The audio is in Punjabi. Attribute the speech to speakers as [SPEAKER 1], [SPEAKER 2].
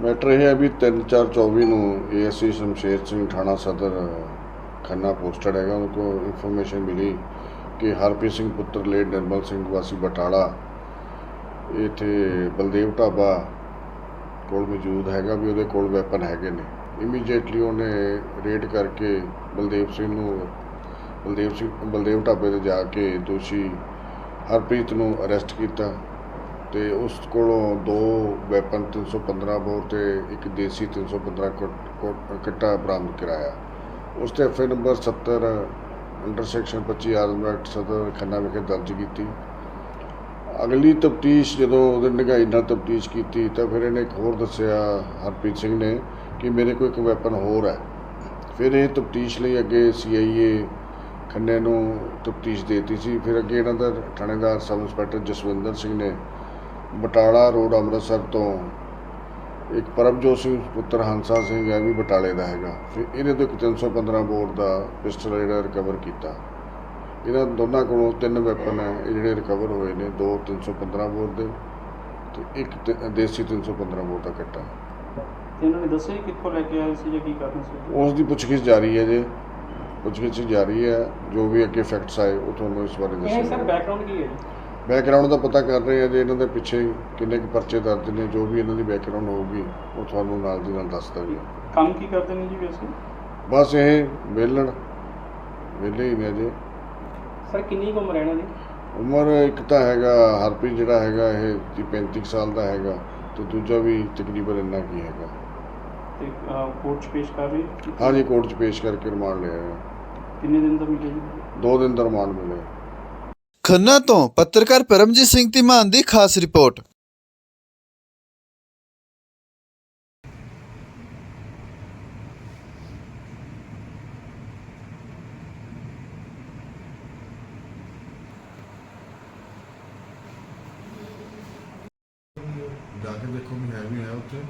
[SPEAKER 1] ਮੈਟਰ ਇਹ ਹੈ ਵੀ 3/4/24 ਨੂੰ ਏਐਸਸੀ ਸ਼ਮਸ਼ੇਰ ਸਿੰਘ ਥਾਣਾ ਸਦਰ ਖੰਨਾ ਪੋਸਟਡ ਹੈਗਾ। ਉਹਨਾਂ ਕੋਲ ਇਨਫੋਰਮੇਸ਼ਨ ਮਿਲੀ ਕਿ ਹਰਪ੍ਰੀਤ ਸਿੰਘ ਪੁੱਤਰ ਲੇਟ ਨਿਰਮਲ ਸਿੰਘ ਵਾਸੀ ਬਟਾਲਾ, ਇੱਥੇ ਬਲਦੇਵ ਢਾਬਾ ਕੋਲ ਮੌਜੂਦ ਹੈਗਾ ਵੀ ਉਹਦੇ ਕੋਲ ਵੈਪਨ ਹੈਗੇ ਨੇ। ਇਮੀਡੀਏਟਲੀ ਉਹਨੇ ਰੇਡ ਕਰਕੇ ਬਲਦੇਵ ਸਿੰਘ ਨੂੰ, ਬਲਦੇਵ ਸਿੰਘ, ਬਲਦੇਵ ਢਾਬੇ ਤੇ ਜਾ ਕੇ ਦੋਸ਼ੀ ਹਰਪ੍ਰੀਤ ਨੂੰ ਅਰੈਸਟ ਕੀਤਾ। ਤੇ ਉਸ ਕੋਲੋਂ ਦੋ ਵੈਪਨ 315 ਬੋਰ ਤੇ ਇੱਕ ਦੇਸੀ 315 ਕੁੱਟ- ਕੁੱਟ- ਕੱਟਾ ਬਰਾਮਦ ਕਰਾਇਆ। ਉਸ ਤੇ FA number 70 under section 25 arm act Sadar Khanna ਵਿਖੇ ਦਰਜ ਕੀਤੀ। ਅਗਲੀ ਤਫਤੀਸ਼ ਜਦੋਂ ਉਹਦੇ ਨਿਗਾਈ ਨਾਲ ਤਫਤੀਸ਼ ਕੀਤੀ ਤਾਂ ਫਿਰ ਇਹਨੇ ਇੱਕ ਹੋਰ ਦੱਸਿਆ ਹਰਪ੍ਰੀਤ ਸਿੰਘ ਨੇ ਕਿ ਮੇਰੇ ਕੋਲ ਇੱਕ ਵੈਪਨ ਹੋਰ ਹੈ। ਫਿਰ ਇਹ ਤਫਤੀਸ਼ ਲਈ ਅੱਗੇ ਸੀਆਈਏ ਖੰਨੇ ਨੂੰ ਤਫਤੀਸ਼ ਦੇਤੀ ਸੀ। ਫਿਰ ਅੱਗੇ ਇਹਨਾਂ ਦਾ ਥਾਣੇਦਾਰ ਸਬ ਇੰਸਪੈਕਟਰ ਜਸਵਿੰਦਰ ਸਿੰਘ ਨੇ ਬਟਾਲਾ ਰੋਡ ਅੰਮ੍ਰਿਤਸਰ ਤੋਂ ਇੱਕ ਪਰਮਜੋਤ ਸਿੰਘ ਪੁੱਤਰ ਹੰਸਾ ਸਿੰਘ ਹੈ ਵੀ ਬਟਾਲੇ ਦਾ ਹੈਗਾ। ਫਿਰ ਇਹਨੇ ਤੋਂ ਇੱਕ 315 ਬੋਰ ਦਾ ਪਿਸਟਲ ਜਿਹੜਾ ਰਿਕਵਰ ਕੀਤਾ। ਇਹਨਾਂ ਦੋਨਾਂ ਕੋਲੋਂ ਤਿੰਨ ਵੈਪਨ ਹੈ ਇਹ ਜਿਹੜੇ ਰਿਕਵਰ ਹੋਏ ਨੇ ਦੋ 315 ਬੋਰ ਦੇ ਤੇ ਇੱਕ ਦੇਸੀ 315 ਬੋਰ ਦਾ ਕੱਟਾ।
[SPEAKER 2] ਇਹਨਾਂ ਨੇ ਦੱਸਿਆ ਕਿੱਥੋਂ ਲੈ ਕੇ ਆਏ ਸੀ ਜਾਂ ਕੀ ਕਰਨ ਸੀ?
[SPEAKER 1] ਉਸ ਦੀ ਪੁੱਛਗਿੱਛ ਜਾਰੀ ਹੈ ਜੇ। ਪੁੱਛਗਿੱਛ ਜਾਰੀ ਹੈ ਜੋ ਵੀ ਅੱਗੇ ਫੈਕਟਸ ਆਏ ਉਹ ਤੁਹਾਨੂੰ ਇਸ ਬਾਰੇ
[SPEAKER 2] ਇਹ ਸਰ ਬੈਕਗ੍ਰਾਉਂਡ ਕੀ ਹੈ ਜੀ?
[SPEAKER 1] ਬੈਕਗ੍ਰਾਉਂਡ ਦਾ ਪਤਾ ਕਰ ਰਹੇ ਆ ਜੇ ਇਹਨਾਂ ਦੇ ਪਿੱਛੇ ਕਿੰਨੇ ਕੁ ਪਰਚੇ ਦਰਜ ਨੇ ਜੋ ਵੀ ਇਹਨਾਂ ਦੀ ਬੈਕਗ੍ਰਾਉਂਡ ਹੋਊਗੀ ਉਹ ਤੁਹਾਨੂੰ ਨਾਲ ਦੀ ਨਾਲ ਦੱਸ ਦਾਂਗੇ।
[SPEAKER 2] ਕੰਮ ਕੀ ਕਰਦੇ ਨੇ ਜੀ ਵੈਸੇ?
[SPEAKER 1] ਬਸ ਇਹ ਵੇਲਣ ਵਿਹਲੇ ਹੀ ਨੇ ਜੇ
[SPEAKER 2] ਸਰ ਕਿੰਨੀ ਕੁ ਉਮਰ ਹੈ ਇਹਨਾਂ ਦੀ?
[SPEAKER 1] ਉਮਰ ਇੱਕ ਤਾਂ ਹੈਗਾ ਹਰਪ੍ਰੀਤ ਜਿਹੜਾ ਹੈਗਾ ਇਹ 30 35 ਸਾਲ ਦਾ ਹੈਗਾ ਤੇ ਦੂਜਾ ਵੀ ਤਕਰੀਬਨ ਇੰਨਾ ਕੀ ਹੈਗਾ।
[SPEAKER 2] ਤੇ ਕੋਰਟ 'ਚ ਪੇਸ਼ ਕਰ ਰਹੀ ਹੈ?
[SPEAKER 1] ਹਾਂਜੀ ਕੋਰਟ 'ਚ ਪੇਸ਼ ਕਰਕੇ ਰਿਮਾਂਡ ਲਿਆ ਹੈ
[SPEAKER 2] ਕਿੰਨੇ ਦਿਨ ਦਾ ਮਿਲਿਆ ਜੀ?
[SPEAKER 1] ਦੋ ਦਿਨ ਦਾ ਰਿਮਾਂਡ ਮਿਲਿਆ।
[SPEAKER 3] ਖੰਨਾ ਤੋਂ ਪੱਤਰਕਾਰ ਪਰਮਜੀਤ ਸਿੰਘ ਧੀਮਾਨ ਦੀ ਖਾਸ ਰਿਪੋਰਟ।
[SPEAKER 1] ਜਾ ਕੇ ਦੇਖੋ ਵੀ ਹੈ ਵੀ ਹੈ ਉੱਥੇ।